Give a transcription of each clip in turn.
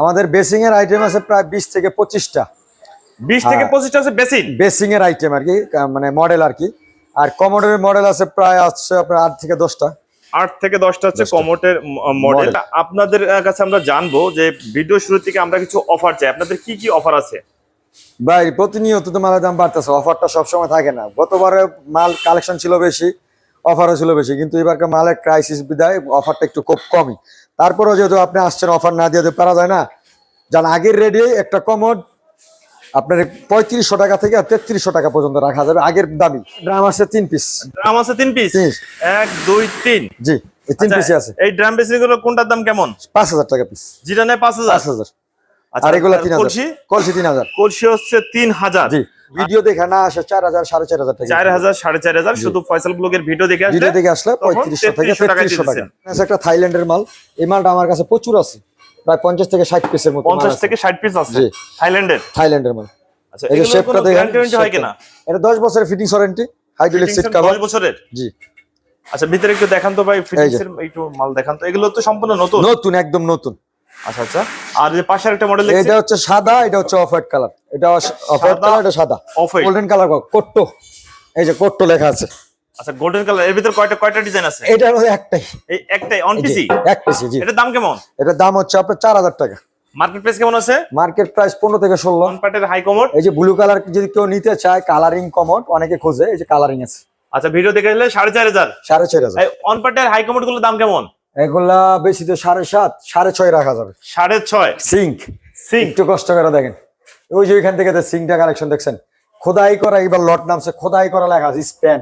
আমাদের বেসিং এর আইটেম আছে প্রায় বিশ থেকে পঁচিশটা। বিশ থেকে হ্যাঁ। পঁচিশটা আছে বেসিন? বেসিং এর আইটেম আর কি মানে মডেল আর কি। আর কমোডের মডেল আছে প্রায় আছে আপনার আট থেকে দশটা। আট থেকে দশটা হচ্ছে কমোটের মডেল আপনাদের কাছে আমরা জানব যে ভিডিও শুরু থেকে আমরা কিছু অফার চাই। আপনাদের কি কি অফার আছে? ভাই প্রতিনিয়ত তো মালের দাম বাড়তেছে। অফারটা সবসময় থাকে না। গতবারে মাল কালেকশন ছিল বেশি অফারও ছিল বেশি। কিন্তু এবারকার মালের ক্রাইসিস বিদায় অফারটা একটু খুব কমই। তারপরেও যেহেতু আপনি আসছেন অফার না দিয়ে পারা যায় না। যান আগের রেডি একটা কমোড আপনার পঁয়ত্রিশশো টাকা থেকে তেত্রিশশো টাকা পর্যন্ত রাখা যাবে আগের দামি। ড্রাম আছে তিন পিস ড্রাম আছে তিন পিস এক দুই তিন? জি এই তিন আচ্ছা, পিসই আছে। এই ড্রামগুলো কোনটার দাম কেমন? পাঁচ হাজার টাকা পিস যেটা নেয় পাঁচ হাজার। পাঁচ হাজার। আচ্ছা, আর এগুলো তিন হাজার। কলসি? কলসি তিন হাজার। কলসি হচ্ছে তিন হাজার। জি। ভিডিও দেখে না আসে চার হাজার সাড়ে চার হাজার টাকা। চার হাজার সাড়ে চার হাজার শুধু ফয়সাল ব্লগের ভিডিও দেখে আসলে ভিডিও থেকে আসলে পঁয়ত্রিশশো থেকে 3300 তেত্রিশশো টাকা। একটা থাইল্যান্ডের মাল। এই মালটা আমার কাছে প্রচুর আছে। প্রায় পঞ্চাশ থেকে ষাট পিসের মতো পঞ্চাশ থেকে ষাট পিস আছে। থাইল্যান্ডের? থাইল্যান্ডের মাল। আচ্ছা এই শেপটা দেখেন হয় কিনা? এটা দশ বছরের fittings warranty hydraulic seat cover দশ বছরের? জি। আচ্ছা ভিতরে একটু দেখান তো ভাই ফিটিংস। এর একটু মাল দেখান তো। এগুলো তো সম্পূর্ণ নতুন? নতুন একদম নতুন। আচ্ছা আচ্ছা। আর যে পাশের একটা মডেল এটা হচ্ছে সাদা এটা হচ্ছে অফ হোয়াইট কালার এটা অফ হোয়াইট সাদা, কালার এটা সাদা। off white। গোল্ডেন কালার কোট্টো। এই যে কোট্টো লেখা আছে। আচ্ছা গোল্ডেন কালারের ভিতর কয়টা কয়টা ডিজাইন আছে? এটা হলো একটাই। এই একটাই অন পিসি এক পিসি জি। এটার দাম কেমন? এটার দাম হচ্ছে আপনার চার হাজার টাকা। মার্কেট প্রাইস কেমন আছে? মার্কেট প্রাইস পনেরো থেকে ষোলো। অন প্যাটের হাই কমোড এই যে ব্লু কালার যদি কেউ নিতে চায় কালারিং কমন অনেকে খোঁজে এই যে কালারিং আছে। আচ্ছা ভিডিও দেখে আসলে সাড়ে চার হাজার। সাড়ে চার হাজার। অন প্যাটের হাই কমোডগুলোর দাম কেমন? এগুলা বেশি তো সাড়ে সাত সাড়ে ছয় রাখা যাবে। সাড়ে ছয়? সিঙ্ক সিং একটু কষ্ট করে দেখেন। ওই যে ওইখান থেকে সিঙ্কটা কালেকশন দেখছেন? খোদাই করা এবার লট নামছে খোদাই করা লেখা আছে স্প্যান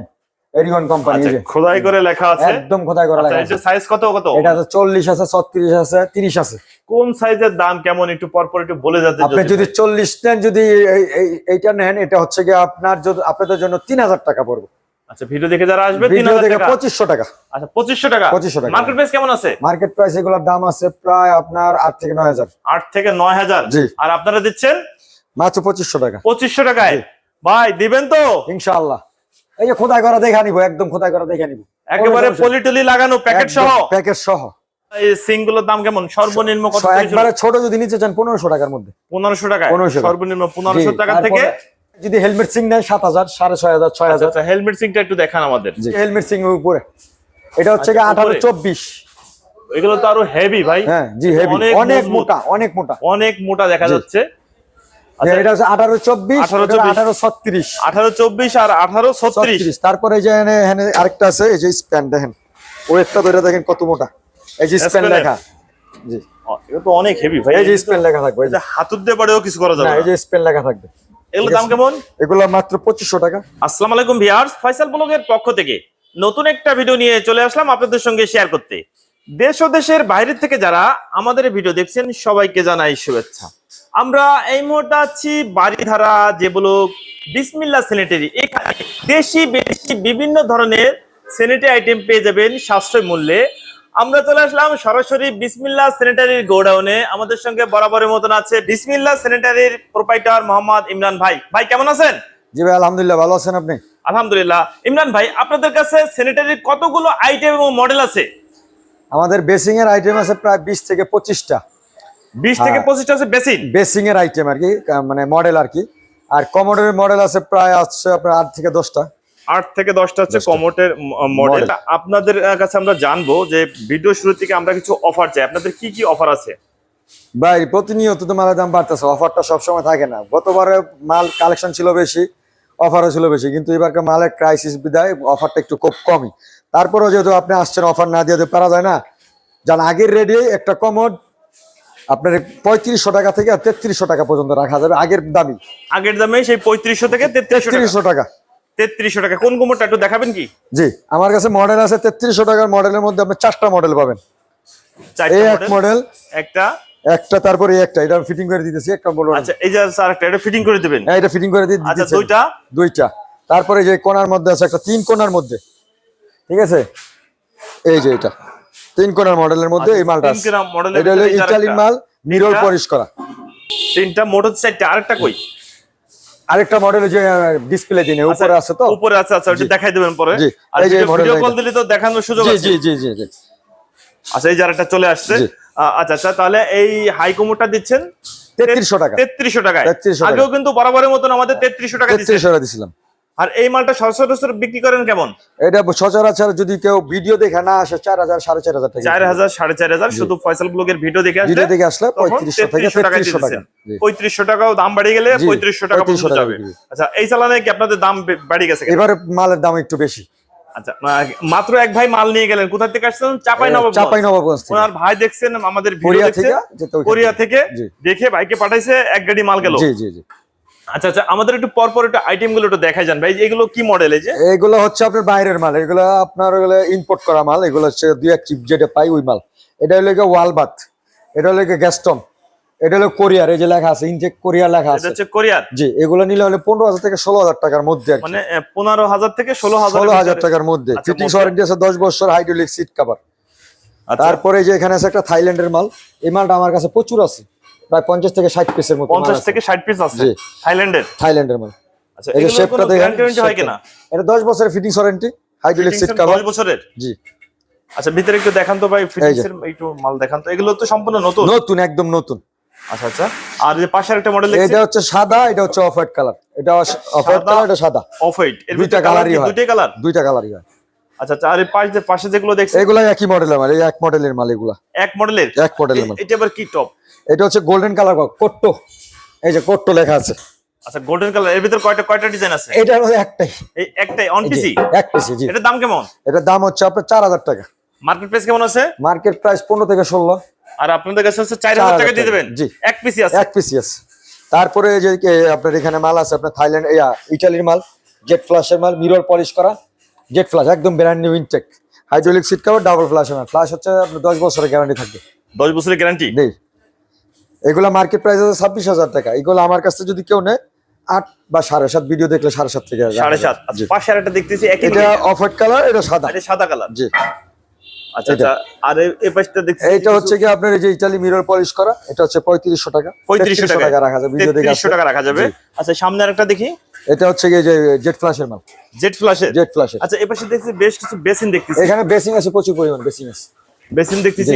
এরিগন কোম্পানি আচ্ছা যে। খোদাই করে লেখা আছে? একদম খোদাই করা আচ্ছা লেখা এটা সাইজ কত কত? এটা তো চল্লিশ আছে ছত্রিশ আছে তিরিশ আছে। কোন সাইজের দাম কেমন? একটু পর পর একটু বলে যাতে আপনি যদি চল্লিশ নেন যদি এই- এই- এইটা নেন এটা হচ্ছে গিয়ে আপনার আপনাদের জন্য তিন হাজার টাকা পড়বে। আচ্ছা ভিডিও দেখে যারা আসবে তিন ভিডিও হাজার থেকে টাকা। পঁচিশশো টাকা। আচ্ছা পঁচিশশো টাকা। 2500 টাকা। মার্কেট প্রাইস কেমন আছে? মার্কেট প্রাইস এগুলোর দাম আছে প্রায় আপনার আট থেকে নয় হাজার। আট থেকে নয় হাজার। জি। আর আপনারা দিচ্ছেন? মাত্র পঁচিশশো টাকা। পঁচিশশো টাকায়। ভাই দিবেন তো? ইনশাআল্লাহ। এই যে খোদাই করা দেখা নিবো একদম খোদাই করা দেখা নিবো একেবারে পলিটলি লাগানো প্যাকেট সহ। প্যাকেট সহ। এই সিংগুলোর দাম কেমন? সর্বনিম্ন কত একবারে ছোট যদি নিতে চান পনেরোশো টাকার মধ্যে। পনেরোশো টাকা 1500 টাকা। সর্বনিম্ন পনেরোশো টাকা থেকে যদি হেলমেট সিং নেয় সাত হাজার সাড়ে ছয় হাজার ছয় হাজার। আচ্ছা হেলমেট সিংটা একটু দেখান আমাদের। হেলমেট সিং উপরে। এটা হচ্ছে আচ্ছা, আঠারো চব্বিশ। এগুলো তো আরও হেভি ভাই। হ্যাঁ জি হেভি অনেক মোটা। অনেক মোটা। অনেক মোটা দেখা যাচ্ছে। আচ্ছা, এটা হচ্ছে আঠারো চব্বিশ আঠারো ছত্রিশ। আঠারো চব্বিশ আর আঠারো ছত্রিশ। ছত্রিশ। তারপরে যে এখানে এখানে আরেকটা আছে এই যে স্প্যান দেখেন। ওয়েটটা ধরে দেখেন কত মোটা। এই যে স্প্যান লেখা। জি। এটা তো অনেক হেভি ভাই। এই যে লেখা থাকবে এই যে- হাতুর দিয়ে পরেও কিছু করা যাবে। এই যে লেখা থাকবে। এগুলোর দাম কেমন? এগুলো মাত্র পঁচিশশো টাকা। আসসালামু আলাইকুম ভিউয়ার্স ফয়সাল ব্লগের পক্ষ থেকে নতুন একটা ভিডিও নিয়ে চলে আসলাম আপনাদের সঙ্গে শেয়ার করতে। দেশ ও দেশের থেকে যারা আমাদের ভিডিও দেখছেন সবাইকে জানাই শুভেচ্ছা। আমরা এই মুহূর্তে আছি বাড়িধারা যে ব্লক বিসমিল্লা স্যানিটারি এখানে দেশি বেশি বিভিন্ন ধরনের স্যানিটারি আইটেম পেয়ে যাবেন সাশ্রয় মূল্যে। আমরা চলে আসলাম সরাসরি বিসমিল্লা স্যানিটারির গোডাউনে। আমাদের সঙ্গে বরাবরের মতন আছে বিসমিল্লা স্যানিটারির প্রোপাইটার মোহাম্মদ ইমরান ভাই। ভাই কেমন আছেন? জি ভাই আলহামদুলিল্লাহ ভালো আছেন আপনি? আলহামদুলিল্লাহ। ইমরান ভাই আপনাদের কাছে স্যানিটারির কতগুলো আইটেম এবং মডেল আছে? আমাদের বেসিং এর আইটেম আছে প্রায় বিশ থেকে পঁচিশটা। বিশ থেকে হ্যাঁ। পঁচিশটা আছে বেসিন? বেসিং এর আইটেম আর কি মানে মডেল আর কি। আর কমোডের মডেল আছে প্রায় আছে আপনার আট থেকে দশটা। আট থেকে দশটা হচ্ছে কমোটের মডেল আপনাদের কাছে আমরা জানব যে ভিডিও শুরু থেকে আমরা কিছু অফার চাই। আপনাদের কি কি অফার আছে? ভাই প্রতিনিয়ত তো মালের দাম বাড়তেছে। অফারটা সবসময় থাকে না। গতবারে মাল কালেকশন ছিল বেশি অফারও ছিল বেশি। কিন্তু এবারকার মালের ক্রাইসিস বিদায় অফারটা একটু খুব কমই। তারপরেও যেহেতু আপনি আসছেন অফার না দিয়ে পারা যায় না। যান আগের রেডি একটা কমোড আপনার পঁয়ত্রিশশো টাকা থেকে তেত্রিশশো টাকা পর্যন্ত রাখা যাবে আগের দামি আগের দামে সেই পঁয়ত্রিশশো থেকে তেত্রিশশো টাকা। তেত্রিশশো টাকা। কোন কোমরটা একটু দেখাবেন কি? জি আমার কাছে মডেল আছে তেত্রিশশো টাকার মডেলের মধ্যে আপনি চারটা মডেল পাবেন। এই এক মডেল একটা। একটা তারপরে একটা এটা ফিটিং করে দিতেছি একটা বলব আচ্ছা এই যে স্যার একটা এটা ফিটিং করে দিবেন? হ্যাঁ এটা ফিটিং করে দিয়ে আচ্ছা দুইটা? দুইটা। তারপরে যে কোনার মধ্যে আছে একটা তিন কোনার মধ্যে। ঠিক আছে? এই যে এটা। তিন কোনার মডেলের মধ্যে এই মালটা এটা হলো আরেকটা। মাল তিনটা। পরিশ করা তিনটা মোটর চারটা আরেকটা কই? আরেকটা মডেল যে ডিসপ্লে দিনে উপরে আছে তো? উপরে আছে আচ্ছা ওটা দেখাই দিবেন পরে। আর এই যে ভিডিও। কল দিলে তো দেখানোর সুযোগ আছে? জি জি জি জি। আচ্ছা এই যে আরেকটা চলে আসছে। আচ্ছা আচ্ছা তাহলে এই হাই কোমরটা দিচ্ছেন? তেত্রিশশো টাকা। তেত্রিশশো টাকায়। 3300 টাকা। আগেও কিন্তু বরাবরের মতন আমাদের তেত্রিশশো টাকা দিচ্ছিলাম তেত্রিশশো টাকা দিছিলাম। আর এই মালটা সচরাচর বিক্রি করেন কেমন? এটা সচরাচর যদি কেউ ভিডিও দেখে না আসে চার হাজার সাড়ে চার হাজার টাকা। চার হাজার সাড়ে চার হাজার শুধু ফয়সাল ব্লগের ভিডিও দেখে আসলে ভিডিও দেখে আসলে পঁয়ত্রিশশো থেকে তেত্রিশশো টাকা। পঁয়ত্রিশশো টাকাও দাম বাড়িয়ে গেলে পঁয়ত্রিশশো টাকা 3500 পর্যন্ত যাবে। আচ্ছা এই চালানে কি আপনাদের দাম বাড়ি গেছে? এবারে মালের দাম একটু বেশি। আচ্ছা মাত্র এক ভাই মাল নিয়ে গেলেন। কোথা থেকে আসছেন? চাপাই নবাব চাপাই নবাবগঞ্জ ওনার ভাই দেখছেন আমাদের ভিডিও কোরিয়া দেখছে থেকে কোরিয়া থেকে। দেখে বাইকে পাঠাইছে এক গাড়ি মাল গেল। জি জি জি। আচ্ছা আচ্ছা আমাদের একটু পর পর একটু আইটেমগুলো একটু দেখাই যান ভাই এগুলো কি মডেল এই যে? এগুলো হচ্ছে আপনার বাইরের মাল এগুলো আপনার ইম্পোর্ট করা মাল এগুলো হচ্ছে দুই এক চিপ যেটা পাই ওই মাল। এটা হলো ওয়ালবাত এটা হলো গিয়ে গ্যাস্টন এটা হলো কোরিয়ার এই যে লেখা আছে ইনটেক কোরিয়া লেখা এটা আছে। হচ্ছে কোরিয়ার জি এগুলো নিলে হলে পনেরো হাজার থেকে ষোলো হাজার টাকার মধ্যে মানে পনেরো হাজার থেকে ষোলো হাজার ষোলো হাজার টাকার মধ্যে। আচ্ছা, ফিটিংস ওয়ারেন্টি আছে দশ বছর হাইড্রোলিক সিট কাভার আচ্ছা। তারপরে যে এখানে আছে একটা থাইল্যান্ডের মাল এই মালটা আমার কাছে প্রচুর আছে। প্রায় পঞ্চাশ থেকে ষাট পিসের মতো মাল পঞ্চাশ আছে। থেকে ষাট পিস আছে? থাইল্যান্ডের? থাইল্যান্ডের মাল। আচ্ছা এই শেপটা দেখেন গ্যারান্টি হয় কিনা? এটা দশ বছরের fittings warranty hydraulic seat Fittings এর বছরের? জি। আচ্ছা ভিতরে একটু দেখান তো ভাই ফিটিংস এর একটু মাল দেখান তো। এগুলো তো সম্পূর্ণ নতুন? নতুন একদম নতুন। আচ্ছা আচ্ছা। আর যে পাশের একটা মডেল এটা হচ্ছে সাদা এটা হচ্ছে অফ হোয়াইট কালার এটা অফ হোয়াইট কালার এটা সাদা। অফ হোয়াইট এর দুইটা দুইটা হয়। দুইটাই কালার দুইটা কালারই হয়। আচ্ছা আচ্ছা আর এই পাশে পাশে যেগুলো দেখছেন? এগুলা একই এই এক মডেলের মাল এগুলা। এক মডেলের এক মডেলের মাল। এটা আবার কি টপ এটা হচ্ছে গোল্ডেন কালার কোট্টো। এই যে কোট্টো লেখা আছে। আচ্ছা গোল্ডেন কালারের ভিতরে কয়টা কয়টা ডিজাইন আছে? এটার মধ্যে একটাই। এই একটাই অন পিসি এক পিসি জি। এটার দাম কেমন? এটার দাম হচ্ছে আপনার চার হাজার টাকা। মার্কেট প্রাইস কেমন আছে? মার্কেট প্রাইস পনেরো থেকে ষোলো। আর আপনাদের কাছে হচ্ছে চার হাজার 4,000 টাকা দিয়ে দেবেন? জি। এক পিসি আছে? এক পিসি আছে। তারপরে যে আপনার এখানে মাল আছে আপনার থাইল্যান্ড ইয়া ইটালির মাল জেট ফ্লাশের মাল মিরর পলিশ করা। জেট ফ্লাশ একদম brand new intact hydraulic seat cover double flash হবে। ফ্লাশ হচ্ছে আপনার দশ বছরের গ্যারান্টি থাকবে। দশ বছরের গ্যারান্টি নেই এগুলা মার্কেট প্রাইস আছে ছাব্বিশ হাজার টাকা। এগুলো আমার কাছে যদি কেউ নেয় আট বা সাড়ে সাত ভিডিও দেখলে সাড়ে সাত থেকে সাড়ে সাত। আচ্ছা পাশে আর একটা দেখতেছি একই এটা অফ হোয়াইট কালার এটা সাদা। এটা সাদা কালার জি। আচ্ছা এটা। আচ্ছা আর এই- এই পাশটা দেখছি এইটা হচ্ছে কি আপনার এই যে ইটালি মিরর পলিশ করা এটা হচ্ছে পঁয়ত্রিশশো টাকা। পঁয়ত্রিশশো 3300 টাকা রাখা যাবে ভিডিও দেখে। টাকা রাখা যাবে। আচ্ছা সামনে আর একটা দেখি। এটা হচ্ছে কি যে জেট ফ্লাশের মাল। জেট ফ্ল্যাশের জেট ফ্লাশের আচ্ছা এই পাশে দেখছি বেশ কিছু বেসিন দেখতেছি। এখানে বেসিং আছে প্রচুর পরিমাণ বেসিং আছে। বেসিন দেখতেছি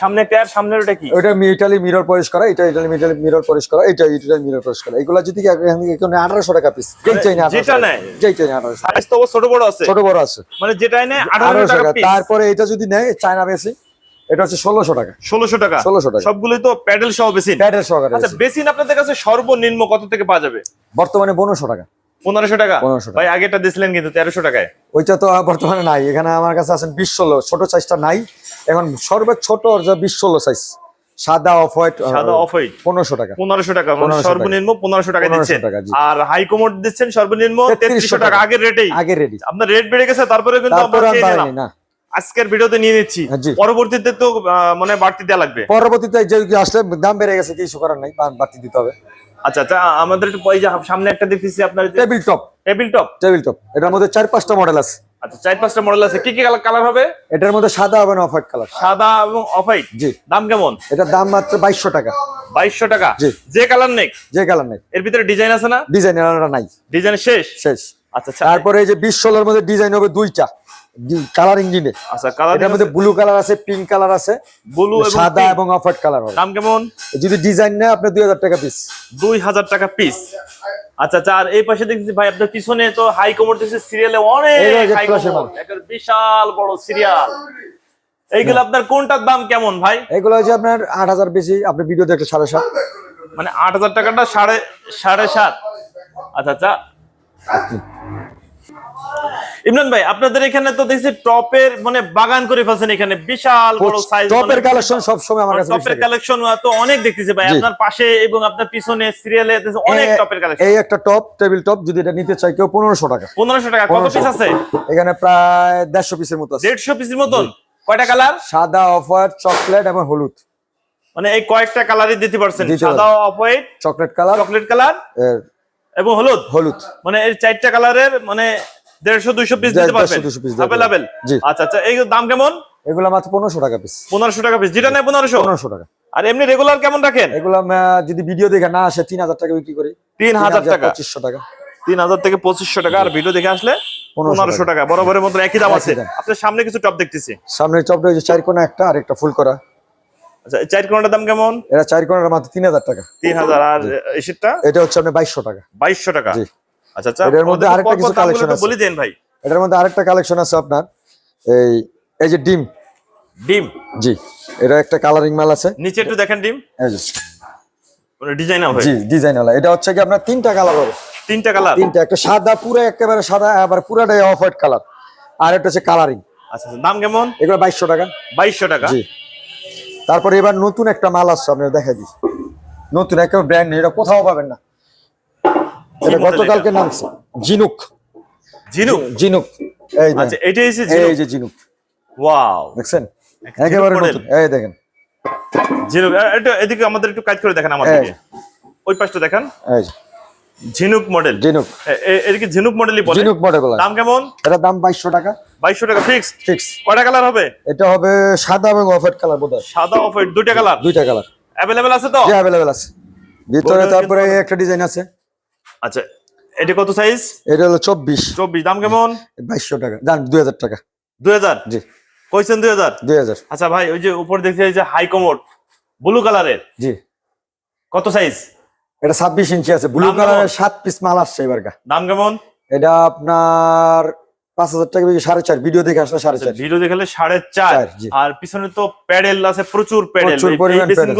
সামনে সামনের ওটা কি? ওটা ইটালি মিরর পলিশ করা এটা ইটালি মিটালি মিরর পলিশ করা এটা ইটালি মিরর পলিশ করা। এগুলো যদি এখান থেকে কেউ আঠারোশো টাকা পিস যেই চাই না যেটা নেয়। যেই চাই না সাইজ তো ছোট বড় আছে। ছোট বড় আছে। মানে যেটাই নেয় আঠারো আঠারোশো টাকা টাকা। পিস তারপরে এটা যদি নেয় চায়না বেসিং এটা হচ্ছে ষোলোশো টাকা। ষোলোশো টাকা। 1600 টাকা। সবগুলোই তো প্যাডেল সহ বেসিন। প্যাডের সহকারে আচ্ছা বেসিন আপনাদের কাছে সর্বনিম্ন কত থেকে পাওয়া যাবে? বর্তমানে পনেরোশো টাকা। পনেরোশো টাকা? 1500 টাকা। ভাই আগেটা দিছিলেন কিন্তু তেরোশো টাকায়। ওইটা তো বর্তমানে নাই। এখানে আমার কাছে আছেন বিশ ষোলো। ছোট সাইজটা নাই। এখন সর্বোচ্চ ছোট যা বিশ ষোলো সাইজ সাদা অফ হোয়াইট সাদা অফ হোয়াইট পনেরোশো টাকা। পনেরোশো টাকা মানে 1500 টাকা। সর্বনিম্ন পনেরোশো টাকা 1500 দিচ্ছেন। আর হাই কমোড দিচ্ছেন সর্বনিম্ন তেত্রিশশো টাকা। আগের রেটেই আগে রেডি আপনার রেট বেড়ে গেছে তারপরে কিন্তু না। আজকের ভিডিওতে নিয়ে নিচ্ছি। হ্যাঁ, পরবর্তীতে তো মানে বাড়তি দেওয়া লাগবে। পরবর্তীতে যে আসলে দাম বেড়ে গেছে কিছু করার নাই বাড়তি দিতে হবে। আচ্ছা আচ্ছা আমাদের একটু সামনে একটা দেখতেছি আপনার table top table top table top এটার মধ্যে চার পাঁচটা মডেল আছে। আচ্ছা চার পাঁচটা মডেল আছে কি কি কালার হবে? এটার মধ্যে সাদা এবং না অফ হোয়াইট কালার সাদা এবং অফ হোয়াইট জি। দাম কেমন? এটার দাম মাত্র বাইশশো টাকা। বাইশশো টাকা? জি। যে কালার নেই যে কালার নেই এর ভিতরে ডিজাইন আছে না? ডিজাইন নাই। ডিজাইন শেষ? শেষ। আচ্ছা আচ্ছা। তারপরে এই যে বিশ ষোলোর মধ্যে ডিজাইন হবে দুইটা। কালার ইঞ্জিনে আচ্ছা কালার এটার মধ্যে ব্লু কালার আছে পিঙ্ক কালার আছে ব্লু এবং সাদা এবং অফ হোয়াইট কালার হবে। দাম কেমন? যদি ডিজাইন নেয় আপনার দুই হাজার টাকা পিস দুই হাজার টাকা পিস আচ্ছা আচ্ছা আর এই পাশে দেখছি ভাই আপনার পিছনে তো হাই কমোড দিচ্ছে সিরিয়ালে অনেক হাই কমোড বিশাল বড় সিরিয়াল এইগুলো আপনার কোনটার দাম কেমন ভাই? এগুলো হচ্ছে আপনার আট হাজার বেশি আপনি ভিডিও দেখলে সাড়ে সাত। মানে আট হাজার টাকাটা সাড়ে সাড়ে সাত। আচ্ছা আচ্ছা। ইমরান ভাই আপনাদের এখানে তো দেখছি টপের মানে বাগান করে ফেলছেন এখানে বিশাল বড় সাইজ টপের কালেকশন সব সময় আমার কাছে টপের। কালেকশন তো অনেক দেখতেছি ভাই আপনার পাশে এবং আপনার পিছনে সিরিয়ালে অনেক টপের কালেকশন এই একটা টপ টেবিল টপ যদি এটা নিতে চাই কেউ পনেরোশো টাকা। পনেরোশো টাকা কত পিস আছে? এখানে প্রায় দেড়শো পিসের মতো আছে। দেড়শো পিসের মতন? কয়টা কালার সাদা অফ হোয়াইট চকলেট এবং হলুদ। মানে এই কয়েকটা কালারই দিতে পারছেন। সাদা off white chocolate colour chocolate colour এবং হলুদ? হলুদ। মানে এই চারটা কালারের মানে দেড়শো দুইশো পিস দিতে 150 পারবেন। 200 অ্যাভেলেবেল আচ্ছা আচ্ছা এই দাম কেমন? এগুলো মাত্র পনেরোশো টাকা পিস পনেরোশো টাকা পিস যেটা নেয় পনেরোশো? পনেরোশো টাকা। আর এমনি রেগুলার কেমন রাখেন? এগুলো যদি ভিডিও দেখে না আসে তিন হাজার টাকা বিক্রি করি। তিন হাজার টাকা? পঁচিশশো টাকা। তিন হাজার থেকে পঁচিশশো টাকা। আর ভিডিও দেখে আসলে 1500 পনেরোশো টাকা। বরাবরের মতো একই দাম আছে। আপনার সামনে কিছু টপ দেখতেছি। সামনে ওই যে চার কোনা একটা আর একটা ফুল করা। আচ্ছা এই চার কোনাটার দাম কেমন? এটা চার কোনার মাত্র তিন হাজার টাকা। তিন হাজার। আর এসিরটা এটা হচ্ছে আপনার বাইশশো টাকা। বাইশশো টাকা। আচ্ছা আচ্ছা এটার মধ্যে আরেকটা কিছু আছে। বলে দেন ভাই। এটার মধ্যে আরেকটা কালেকশন আছে আপনার। এই এই যে ডিম। ডিম? জি এটা একটা কালারিং মাল আছে। নিচে একটু দেখেন ডিম। ডিজাইন জি এটা হচ্ছে কি আপনার তিনটা কালার হবে। তিনটা কালার তিনটা একটা সাদা পুরো একেবারে সাদা আবার পুরাটাই অফ হোয়াইট কালার আর একটা হচ্ছে কালারিং আচ্ছা আচ্ছা, দাম কেমন? এগুলো বাইশশো টাকা। বাইশশো টাকা? জি। তারপরে এবার নতুন একটা মাল আসছে আপনার দেখা দিই। নতুন একটা ব্র্যান্ড এটা কোথাও পাবেন না। এটা গতকালকে নামছে। জিনুক। ঝিনুক জিনুক। এই আচ্ছা এটা এসে এই যে জিনুক। ওয়াও। দেখছেন? একেবারে নতুন। এই দেখেন। ঝিনুক এ- এটা এদিকে আমাদের একটু কাজ করে দেখেন আমাদের ওই পাশটা দেখেন। এই যে। ঝিনুক মডেল। জিনুক। এদিকে ঝিনুক মডেলই বলে। জিনুক মডেল দাম কেমন? এটার দাম বাইশশো টাকা। বাইশশো টাকা ফিক্স ফিক্স কয়টা কালার হবে? এটা হবে সাদা এবং অফ হোয়াইট কালার বোধ হয়। সাদা অফ হোয়াইট দুইটা কালার দুইটা কালার অ্যাভেলেবেল আছে তো? যে অ্যাভেলেবেল আছে। ভিতরে তারপরে একটা ডিজাইন আছে। আচ্ছা এটা কত সাইজ এটা হলো চব্বিশ। চব্বিশ দাম কেমন? বাইশশো টাকা। দাম দুই হাজার টাকা। দুই হাজার জি। কইছেন দুই হাজার দুই হাজার আচ্ছা ভাই ওই যে উপর দেখছি যে হাই কমোড ব্লু কালারের জি। কত সাইজ এটা ছাব্বিশ ইঞ্চি আছে ব্লু কালারের সাত পিস মাল আসছে এবার দাম কেমন? এটা আপনার পাঁচ হাজার টাকা বেশি সাড়ে চার ভিডিও দেখে আসলে সাড়ে চার। ভিডিও দেখালে সাড়ে চার। আর পিছনে তো প্যাডেল আছে প্রচুর প্যাডেল। প্রচুর বেসিন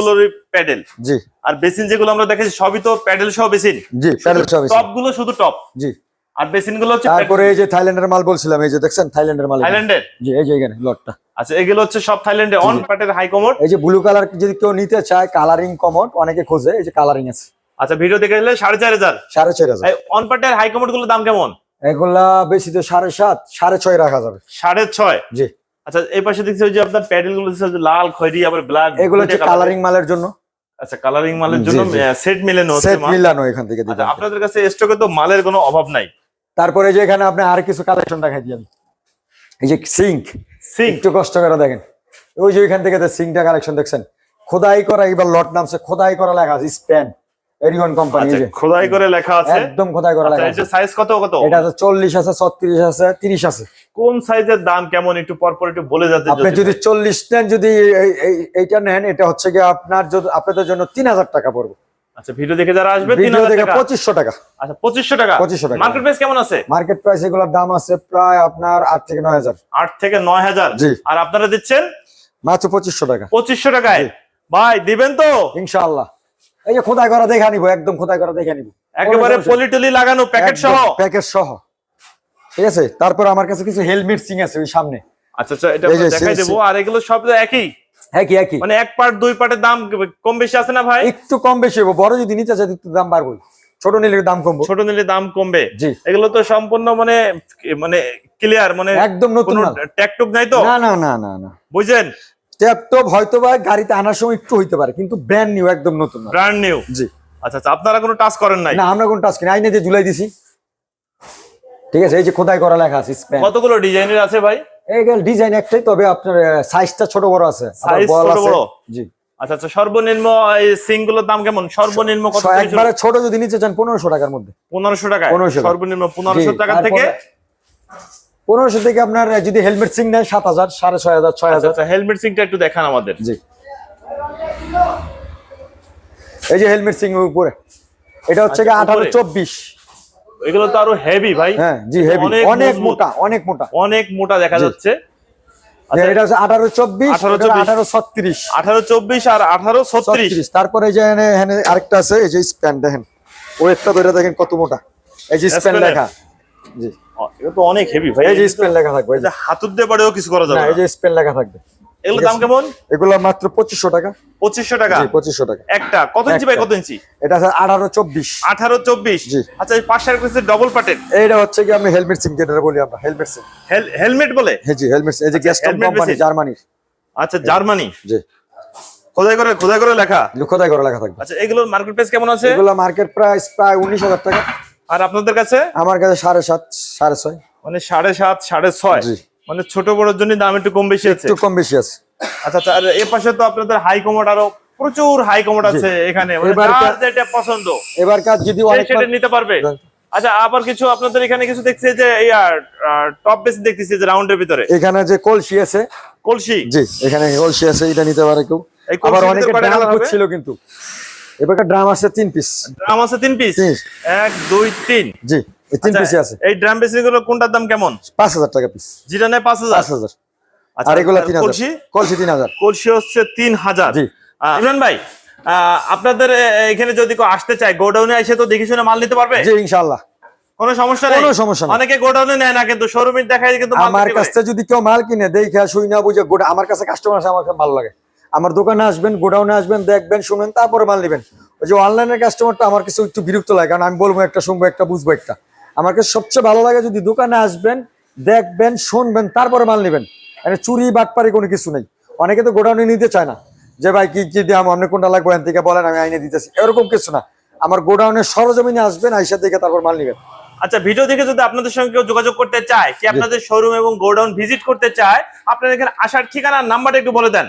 প্যাডেল। জি। আর বেসিন যেগুলো আমরা দেখেছি সবই তো প্যাডেল সহ বেসিন। জি প্যাডেল সব আছে। টপগুলো শুধু টপ। জি। আর বেসিনগুলো হচ্ছে তারপরে এই যে থাইল্যান্ডের মাল বলছিলাম এই যে দেখছেন থাইল্যান্ডের মাল থাইল্যান্ডের? জি এই যে এখানে লটটা। আচ্ছা এগুলো হচ্ছে সব থাইল্যান্ডে অন প্যাটের হাই কমোড এই যে ব্লু কালার যদি কেউ নিতে চায় কালারিং কমন অনেকে খোঁজে এই যে কালারিং আছে। আচ্ছা ভিডিও দেখে গেলে সাড়ে চার হাজার। সাড়ে চার হাজার। অন প্যাটের হাই কমোডগুলোর দাম কেমন? এগুলা বেশি তো সাড়ে সাত সাড়ে ছয় রাখা যাবে। সাড়ে ছয়? জি। আচ্ছা এই পাশে দেখছি যে আপনার প্যাডেলগুলো লাল খয়েরি আবার ব্ল্যাক এগুলো হচ্ছে কালারিং মালের জন্য। আচ্ছা কালারিং মালের জন্য সেট মিলানো সেট মিলানো এখান থেকে আচ্ছা আপনাদের কাছে স্টকে তো মালের কোনো অভাব নাই। তারপরে যে এখানে আপনি আর কিছু কালেকশন দেখাই দিই এই যে সিঙ্ক সিঙ্ক একটু কষ্ট করে দেখেন। ওই যে ওইখান থেকে সিঙ্কটা কালেকশন দেখছেন খোদাই করা এবার লট নামছে খোদাই করা লেখা আছে স্প্যান এরিগন কোম্পানি আচ্ছা খোদাই করে লেখা আছে? একদম খোদাই করা আচ্ছা লেখা আছে। সাইজ কত কত? এটা আছে চল্লিশ আছে ছত্রিশ আছে তিরিশ আছে। কোন সাইজের দাম কেমন? একটু পর পর একটু বলে যাতে আপনি যদি চল্লিশ নেন যদি এই- এই- এইটা নেন এটা হচ্ছে কি আপনার যদি আপনাদের জন্য তিন হাজার টাকা পড়বে। আচ্ছা ভিডিও দেখে যারা আসবে তিন ভিডিও হাজার থেকে টাকা। পঁচিশশো টাকা। আচ্ছা পঁচিশশো টাকা? 2500 টাকা। মার্কেট প্রাইস কেমন আছে? মার্কেট প্রাইস এগুলোর দাম আছে প্রায় আপনার আট থেকে নয় হাজার। আট থেকে নয় হাজার? জি। আর আপনারা দিচ্ছেন? মাত্র পঁচিশশো টাকা। পঁচিশশো টাকায়। ভাই দিবেন তো? ইনশাআল্লাহ। এই যে খোদাই করা দেখা নিবো একদম খোদাই করা দেখা নিবো একেবারে পলিটলি লাগানো প্যাকেট সহ? প্যাকেট সহ। ঠিক আছে? তারপর আমার কাছে কিছু হেলমেট সিং আছে ওই সামনে। আচ্ছা আচ্ছা এটা দেখাই দেবো। আর এগুলো সব একই? হ্যাঁ একই। মানে এক পার্ট দুই পার্টের দাম কম বেশি আছে না ভাই? একটু কম বেশি হবে বড় যদি নিতে চাই একটু দাম বাড়বো ছোট নিলে দাম কমবে। ছোট নিলে দাম কমবে? জি। এগুলো তো সম্পূর্ণ মানে মানে ক্লিয়ার মানে একদম নতুন মাল। ট্যাকটুক নাই তো? না না না না না। ল্যাপটপ হয়তো বা গাড়িতে আনার সময় একটু হইতে পারে কিন্তু ব্র্যান্ড নিউ একদম নতুন ব্র্যান্ড নিউ জি। আচ্ছা আচ্ছা আপনারা কোনো টাচ করেন নাই? না আমরা কোন টাচ কিনা আইনে যে ঝুলাই দিছি। ঠিক আছে এই যে খোদাই করা লেখা আছে স্প্যান কতগুলো ডিজাইনের আছে ভাই? এই ডিজাইন একটাই তবে আপনার সাইজটা ছোট বড় আছে। বল ছোট বড়? জি। আচ্ছা আচ্ছা সর্বনিম্ন এই সিংগুলোর দাম কেমন? সর্বনিম্ন কত একবারে ছোট যদি নিতে চান পনেরোশো টাকার মধ্যে। পনেরোশো টাকা 1500 টাকা। সর্বনিম্ন পনেরোশো জি, টাকা থেকে? পনেরোশো থেকে আপনার যদি হেলমেট সিং নেয় সাত হাজার সাড়ে ছয় হাজার ছয় হাজার। আচ্ছা হেলমেট সিংটা একটু দেখান আমাদের। জি। এই যে হেলমেট সিং উপরে। এটা হচ্ছে আচ্ছা, কি আঠারো চব্বিশ এগুলো তো আরও হেভি ভাই। হ্যাঁ জি হেভি অনেক মোটা। অনেক মোটা। অনেক মোটা দেখা যাচ্ছে। আচ্ছা, এটা হচ্ছে আঠারো চব্বিশ 18 24 আঠারো ছত্রিশ আঠারো চব্বিশ আর আঠারো ছত্রিশ। তারপরে যে আরেকটা আছে এই যে স্প্যান দেখেন। ওয়েটটা ধরে দেখেন কত মোটা। এই যে স্প্যান? লেখা। জি। এটা তো অনেক হেভি ভাই। এই যে স্পেন লেখা থাকবে এই যে- হাতুর দিয়ে পরেও কিছু করা যাবে না এই যে স্পেন লেখা থাকবে। এগুলো ঠিক দাম কেমন? এগুলো মাত্র পঁচিশশো টাকা। পঁচিশশো টাকা? পঁচিশশো টাকা। একটা। কত ইঞ্চি ভাই কত ইঞ্চি? এটা আছে আঠারো চব্বিশ। আঠারো চব্বিশ। জি। আচ্ছা এই পাঁচশো কাছে ডবল পাটের এইটা হচ্ছে কি আমি হেলমেট সিং যেটা বলি আমরা হেলমেট বলে? হ্যাঁ জি হেলমেট এই যে গ্যাস্টন কোম্পানি জার্মানির আচ্ছা জার্মানি জি। খোদাই করে খোদাই করে লেখা? খোদাই করা লেখা থাকবে? আচ্ছা এগুলোর মার্কেট প্রাইস কেমন আছে? এগুলো মার্কেট প্রাইস প্রায় উনিশ হাজার টাকা। আর আপনাদের কাছে? আমার কাছে সাড়ে সাত সাড়ে ছয়। মানে সাড়ে সাত সাড়ে ছয়। মানে ছোট বড়োর জন্য দাম একটু কম বেশি আছে? একটু কম বেশি আছে। আচ্ছা আচ্ছা আর এ পাশে তো আপনাদের হাই কমোড আরও প্রচুর হাই কমোড আছে এখানে। মানে যেটা পছন্দ। এবার কাজ যদি অনেক সেটা নিতে পারবে। আচ্ছা আবার কিছু আপনাদের এখানে কিছু দেখছি যে টপ বেস দেখতেছি যে রাউন্ডের ভিতরে। এখানে যে কলসি আছে। কলসি? জি এখানে কলসি আছে এটা নিতে পারে কেউ। আবার অনেকে হবে? খুঁজছিল কিন্তু। এবার ড্রাম আছে তিন পিস ড্রাম আছে তিন পিস তিন। এক দুই তিন। জি এই তিন আচ্ছা, পিসই আছে। এই ড্রাম কোনটার দাম কেমন? পাঁচ হাজার টাকা পিস নেয় হাজার? আচ্ছা, আর এগুলো তিন হাজার। কলসি? কলসি তিন হাজার। কলসি হচ্ছে তিন হাজার। জি। ইমরান ভাই আপনাদের এখানে যদি কেউ আসতে চায় গোডাউনে এসে তো দেখে শুনে মাল নিতে পারবে? জি ইনশাল্লাহ কোনো সমস্যা নেই? কোনো সমস্যা নেই। অনেকে গোডাউনে নেয় না কিন্তু শোরুমে দেখায় কিন্তু মাল আমার কাছে যদি কেউ মাল কিনে দেখে শুই না বুঝে গোডা আমার কাছে কাস্টমার আসে আমার ভালো লাগে। আমার দোকানে আসবেন, গোডাউনে আসবেন, দেখবেন, শুনবেন, তারপরে মাল নেবেন। ওই যে অনলাইনের কাস্টমারটা আমার কাছে একটু বিরক্ত লাগে, কারণ আমি বলব একটা, শুনব একটা, বুঝব একটা। আমার কাছে সবচেয়ে ভালো লাগে যদি দোকানে আসবেন, দেখবেন, শুনবেন, তারপরে মাল নেবেন। মানে চুরি, বাটপারি কোনো কিছু নেই। অনেকে তো গোডাউনে নিতে চায় না। যে ভাই, কি কি দিয়ে আপনি কোনটা লাগবে? এখান থেকে বলেন, আমি আইনে দিতেছি। এরকম কিছু না। আমার গোডাউনে সরজমিনে আসবেন, আইসা দেখে তারপর মাল নেবেন। আচ্ছা ভিডিও দেখে যদি আপনাদের সঙ্গে কেউ যোগাযোগ করতে চায় কি আপনাদের শোরুম এবং গোডাউন ভিজিট করতে চায় আপনাদের এখানে আসার ঠিকানা নাম্বারটা একটু বলে দেন।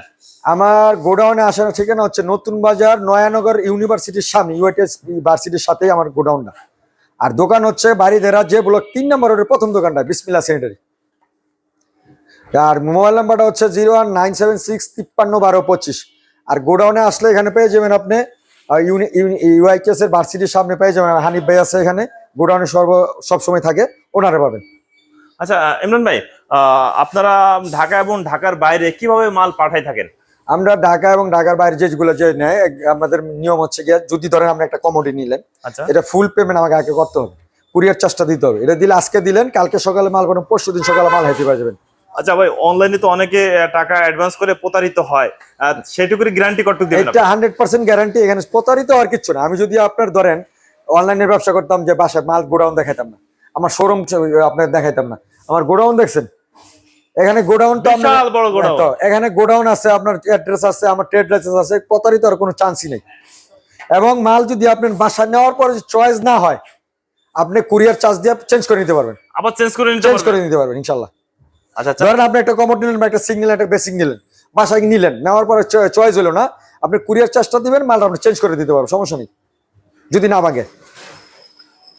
আমার গোডাউনে আসার ঠিকানা হচ্ছে নতুন বাজার নয়ানগর ইউনিভার্সিটির সামনে ইউআইটিএস ভার্সিটির সাথেই আমার গোডাউনটা। আর দোকান হচ্ছে বাড়িদেরা যে ব্লক তিন নম্বর রোডের প্রথম দোকানটা বিসমিল্লা সেন্টারি আর মোবাইল নাম্বারটা হচ্ছে zero one nine seven six তিপ্পান্ন বারো পঁচিশ। আর গোডাউনে আসলে এখানে পেয়ে যাবেন আপনি ইউআইটিএস এর ভার্সিটির সামনে পেয়ে যাবেন হানিফ ভাই আছে এখানে। গোডাউনে সর্ব সবসময় থাকে ওনারা পাবেন। আচ্ছা ইমরান ভাই আপনারা ঢাকা এবং ঢাকার বাইরে কীভাবে মাল পাঠাই থাকেন? আমরা ঢাকা এবং ঢাকার বাইরে যেগুলো যে নেয় আমাদের নিয়ম হচ্ছে গিয়ে যদি ধরেন আমরা একটা কমোডি নিলেন আচ্ছা। এটা ফুল পেমেন্ট আমাকে আগে করতে হবে। কুরিয়ার চার্জটা দিতে হবে। এটা দিলে আজকে দিলেন কালকে সকালে মাল কোনো পরশু দিন সকালে মাল হাইতে পাওয়া যাবেন আচ্ছা ভাই অনলাইনে তো অনেকে টাকা অ্যাডভান্স করে প্রতারিত হয় সেটুকুর গ্যারান্টি কতটুকু দেবেন এটা হান্ড্রেড পার্সেন্ট গ্যারান্টি এখানে প্রতারিত আর কিছু না। আমি যদি আপনার ধরেন অনলাইনে ব্যবসা করতাম যে বাসায় মাল গোডাউন দেখাইতাম না। আমার শোরুম আপনার দেখাইতাম না। আমার গোডাউন দেখছেন? এখানে গোডাউন। তো এখানে গোডাউন আছে আপনার অ্যাড্রেস আছে আমার ট্রেড লাইসেন্স আছে প্রতারিত আর কোনো চান্সই নেই। এবং মাল যদি আপনার বাসা নেওয়ার পরে চয়েস না হয় আপনি কুরিয়ার চার্জ দিয়ে চেঞ্জ করে নিতে পারবেন। আবার চেঞ্জ করে চেঞ্জ করে নিতে পারবেন ইনশাল্লাহ। আচ্ছা আচ্ছা। ধরেন আপনি একটা কমোড নিলেন বা একটা সিগন্যাল একটা বেসিক নিলেন। বাসায় নিলেন? নেওয়ার পরে চয়েস হলো না আপনি কুরিয়ার চার্জটা দিবেন মালটা আপনি চেঞ্জ করে দিতে পারবেন সমস্যা নেই। যদি না ভাগে